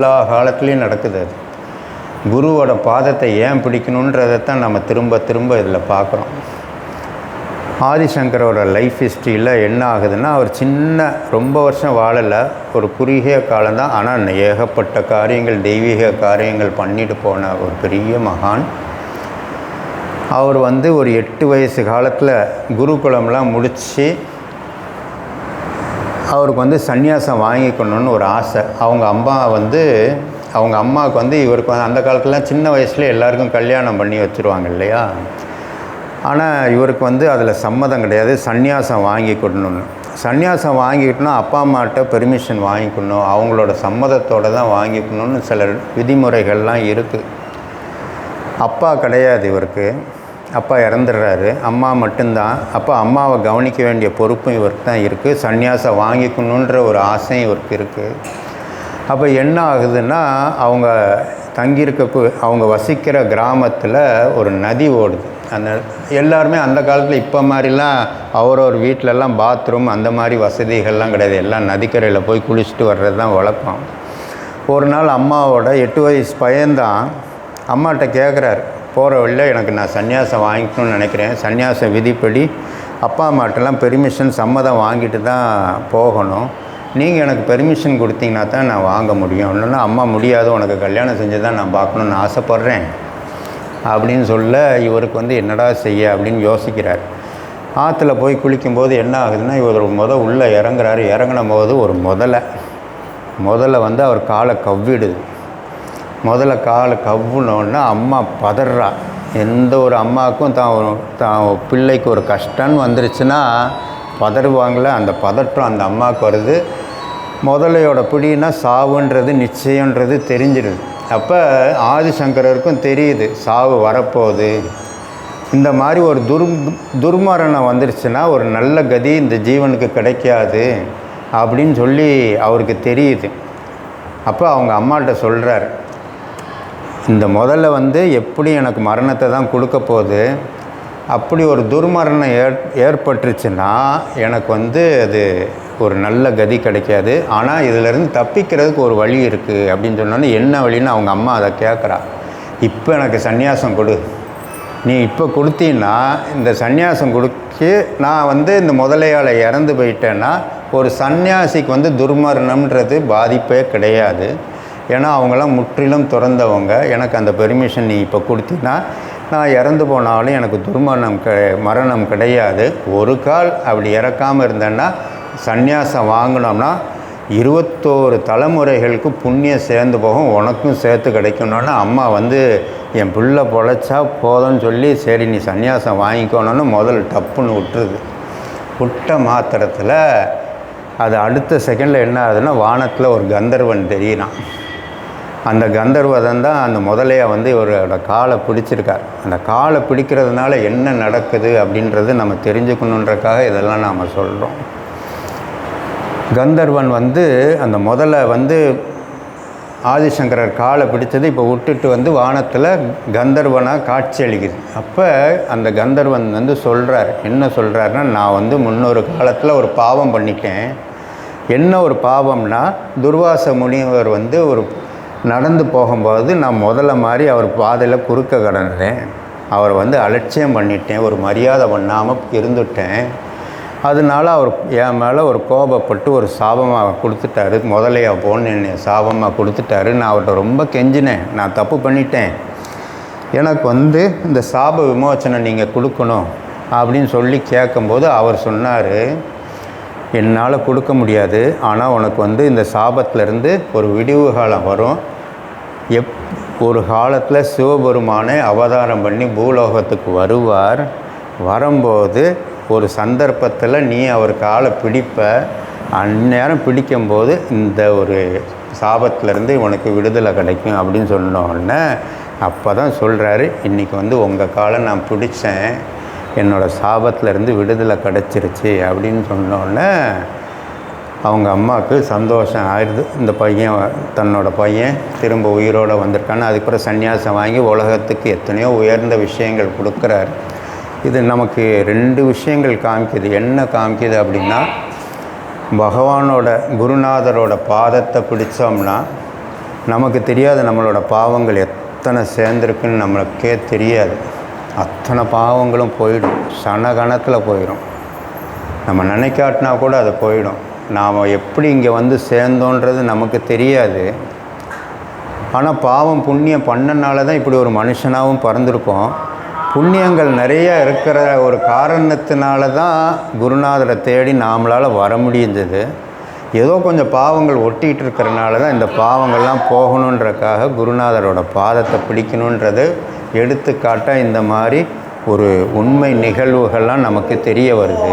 எல்லா காலத்துலேயும் நடக்குது அது. குருவோட பாதத்தை ஏன் பிடிக்கணுன்றதை தான் நம்ம திரும்ப திரும்ப இதில் பார்க்குறோம் ஆதிசங்கரோட லைஃப் ஹிஸ்ட்ரியில் என்ன ஆகுதுன்னா அவர் சின்ன ரொம்ப வருஷம் வாழலை. ஒரு குறுகிய காலம்தான் ஆனால் ஏகப்பட்ட காரியங்கள் தெய்வீக காரியங்கள் பண்ணிட்டு போன ஒரு பெரிய மகான். அவர் வந்து ஒரு எட்டு வயசு காலத்தில் குருகுலம்லாம் முடித்து அவருக்கு வந்து சந்நியாசம் வாங்கிக்கணும்னு ஒரு ஆசை. அவங்க அம்மா வந்து அவங்க அம்மாவுக்கு வந்து இவருக்கு வந்து அந்த காலத்துலாம் சின்ன வயசில் எல்லாருக்கும் கல்யாணம் பண்ணி வச்சுருவாங்க இல்லையா? ஆனால் இவருக்கு வந்து அதில் சம்மதம் கிடையாது. சந்நியாசம் வாங்கிக்கணும்னு. சந்நியாசம் வாங்கிக்கிட்டோம்னா அப்பா அம்மாட்ட பெர்மிஷன் வாங்கிக்கணும். அவங்களோட சம்மதத்தோடு தான் வாங்கிக்கணும்னு சில விதிமுறைகள்லாம் இருக்குது அப்பா கிடையாது இவருக்கு. அப்பா இறந்துடுறாரு. அம்மா மட்டும்தான். அப்போ அம்மாவை கவனிக்க வேண்டிய பொறுப்பும் இவருக்கு தான் இருக்குது சந்நியாசம் வாங்கிக்கணுன்ற ஒரு ஆசையும் இவருக்கு இருக்குது அப்போ என்ன ஆகுதுன்னா அவங்க தங்கியிருக்க அவங்க வசிக்கிற கிராமத்தில் ஒரு நதி ஓடுது. அந்த எல்லாருமே அந்த காலத்தில் இப்போ மாதிரிலாம் அவரவர் வீட்டிலலாம் பாத்ரூம் அந்த மாதிரி வசதிகள்லாம் கிடையாது. எல்லாம் நதிக்கரையில் போய் குளிச்சுட்டு வர்றது தான் வழக்கம். ஒரு நாள் அம்மாவோட எட்டு வயசு பையன்தான் அம்மாட்ட கேட்குறாரு போகிற வழியில் எனக்கு நான் சந்நியாசம் வாங்கிக்கணும்னு நினைக்கிறேன். சந்நியாச விதிப்படி அப்பா அம்மாட்டெல்லாம் பெர்மிஷன் சம்மதம் வாங்கிட்டு தான் போகணும். நீங்கள் எனக்கு பெர்மிஷன் கொடுத்தீங்கன்னா தான் நான் வாங்க முடியும். இல்லைன்னா அம்மா முடியாது உனக்கு கல்யாணம் செஞ்சு தான் நான் பார்க்கணுன்னு ஆசைப்பட்றேன். அப்படின்னு சொல்ல இவருக்கு வந்து என்னடா செய்ய அப்படின்னு யோசிக்கிறார். ஆற்றுல போய் குளிக்கும்போது என்ன ஆகுதுன்னா இவர் முத உள்ளே இறங்குறாரு. இறங்கின போது ஒரு முதலை. முதல்ல வந்து அவர் காலை கவ்விடுது. முதல்ல காலை கவ்வுனோடனே அம்மா பதறா. எந்த ஒரு அம்மாவுக்கும் தான் தான் பிள்ளைக்கு ஒரு கஷ்டம்னு வந்துருச்சுன்னா பதறுவாங்கள அந்த பதற்றம் அந்த அம்மாவுக்கு வருது. முதலையோட பிடினா சாவுன்றது நிச்சயன்றது தெரிஞ்சிடுது. அப்போ ஆதிசங்கரருக்கும் தெரியுது சாவு வரப்போகுது. இந்த மாதிரி ஒரு துர் துர்மரணம் வந்துருச்சுன்னா ஒரு நல்ல கதி இந்த ஜீவனுக்கு கிடைக்காது அப்படின்னு சொல்லி அவருக்கு தெரியுது. அப்போ அவங்க அம்மாட்ட சொல்கிறார் இந்த முதல்ல வந்து எப்படி எனக்கு மரணத்தை தான் கொடுக்க போகுது? அப்படி ஒரு துர்மரணம் ஏற் ஏற்பட்டுருச்சுன்னா எனக்கு வந்து அது ஒரு நல்ல கதி கிடைக்காது. ஆனால் இதிலேருந்து தப்பிக்கிறதுக்கு ஒரு வழி இருக்குது அப்படின்னு சொன்னோன்னே என்ன வழின்னு அவங்க அம்மா அதை கேட்குறா. இப்போ எனக்கு சந்நியாசம் கொடு. நீ இப்போ கொடுத்தீன்னா இந்த சந்நியாசம் கொடுத்து நான் வந்து இந்த முதலையால் இறந்து போயிட்டேன்னா ஒரு சந்நியாசிக்கு வந்து துர்மரணம்ன்றது பாதிப்பே கிடையாது. ஏன்னா அவங்களாம் முற்றிலும் துறந்தவங்க. எனக்கு அந்த பெர்மிஷன் நீ இப்போ கொடுத்தீங்கன்னா நான் இறந்து போனாலும் எனக்கு துர்மரணம் க மரணம் கிடையாது. ஒரு கால் அப்படி இறக்காமல் இருந்தேன்னா சந்நியாசம் வாங்கினோம்னா இருபத்தோரு தலைமுறைகளுக்கு புண்ணியம் சேர்ந்து போகும் உனக்கும் சேர்த்து கிடைக்கணும்னு அம்மா வந்து என் பிள்ளை பொழைச்சா போதும்னு சொல்லி சரி நீ சந்நியாசம் வாங்கிக்கணும்னு முதல் டப்புன்னு விட்டுருது. விட்ட மாத்திரத்தில் அது அடுத்த செகண்டில் என்ன ஆகுதுன்னா வானத்தில் ஒரு கந்தர்வன் தெரியினான் அந்த கந்தர்வதன் தான் அந்த முதலையை வந்து இவரோட காலை பிடிச்சிருக்கார். அந்த காலை பிடிக்கிறதுனால என்ன நடக்குது அப்படின்றது நம்ம தெரிஞ்சுக்கணுன்றக்காக இதெல்லாம் நாம் சொல்கிறோம் கந்தர்வன் வந்து அந்த முதலை வந்து ஆதிசங்கரர் காலை பிடிச்சது இப்போ விட்டுட்டு வந்து வானத்தில் கந்தர்வனாக காட்சி அளிக்குது. அப்போ அந்த கந்தர்வன் வந்து சொல்கிறார் என்ன சொல்கிறாருன்னா நான் வந்து முன்னொரு காலத்தில் ஒரு பாவம் பண்ணிட்டேன். என்ன ஒரு பாவம்னா துர்வாச முனிவர் வந்து ஒரு நடந்து போகும்போது நான் முதல்ல மாதிரி அவர் பாதையில் குறுக்க கடந்தேன். அவரை வந்து அலட்சியம் பண்ணிட்டேன். ஒரு மரியாதை பண்ணாமல் இருந்துட்டேன். அதனால அவர் என் மேலே ஒரு கோபப்பட்டு ஒரு சாபமாக கொடுத்துட்டாரு. முதலையா போன்னு என்னை சாபமாக கொடுத்துட்டாரு. நான் அவர்கிட்ட ரொம்ப கெஞ்சினேன். நான் தப்பு பண்ணிட்டேன். எனக்கு வந்து இந்த சாப விமோச்சனை நீங்கள் கொடுக்கணும் அப்படின்னு சொல்லி கேட்கும்போது அவர் சொன்னார் என்னால் கொடுக்க முடியாது. ஆனால் உனக்கு வந்து இந்த சாபத்திலேருந்து ஒரு விடிவு காலம் வரும். எப் ஒரு காலத்தில் சிவபெருமானை அவதாரம் பண்ணி பூலோகத்துக்கு வருவார். வரும்போது ஒரு சந்தர்ப்பத்தில் நீ அவர் காலை பிடிப்ப. அந்நேரம் பிடிக்கும்போது இந்த ஒரு சாபத்திலேருந்து உனக்கு விடுதலை கிடைக்கும் அப்படின்னு சொன்னோடனே அப்போ தான் சொல்கிறாரு இன்றைக்கி வந்து உங்கள் காலை நான் பிடிச்சேன். என்னோடய சாபத்திலேருந்து விடுதலை கிடச்சிருச்சு அப்படின்னு சொன்னோடனே அவங்க அம்மாவுக்கு சந்தோஷம் ஆயிடுது. இந்த பையன் தன்னோட பையன் திரும்ப உயிரோடு வந்திருக்கான்னு அதுக்கப்புறம் சன்னியாசம் வாங்கி உலகத்துக்கு எத்தனையோ உயர்ந்த விஷயங்கள் கொடுக்குறாரு. இது நமக்கு ரெண்டு விஷயங்கள் காமிக்குது. என்ன காமிக்குது அப்படின்னா பகவானோட குருநாதரோட பாதத்தை பிடிச்சோம்னா நமக்கு தெரியாது நம்மளோட பாவங்கள் எத்தனை சேர்ந்துருக்குன்னு நம்மளுக்கே தெரியாது. அத்தனை பாவங்களும் போயிடும். சன கணத்தில் போயிடும் நம்ம நினைக்காட்டினா கூட அது போயிடும். நாம் எப்படி இங்கே வந்து சேர்ந்தோன்றது நமக்கு தெரியாது. ஆனால் பாவம் புண்ணியம் பண்ணனால தான் இப்படி ஒரு மனுஷனாகவும் பிறந்திருக்கோம். புண்ணியங்கள் நிறைய இருக்கிற ஒரு காரணத்தினால தான் குருநாதரை தேடி நாமளால் வர முடிந்தது. ஏதோ கொஞ்சம் பாவங்கள் ஒட்டிகிட்டு இருக்கிறனால தான் இந்த பாவங்கள்லாம் போகணுன்றக்காக குருநாதரோட பாதத்தை பிடிக்கணுன்றது எடுத்துக்காட்டாக இந்த மாதிரி ஒரு உண்மை நிகழ்வுகள்லாம் நமக்கு தெரிய வருது.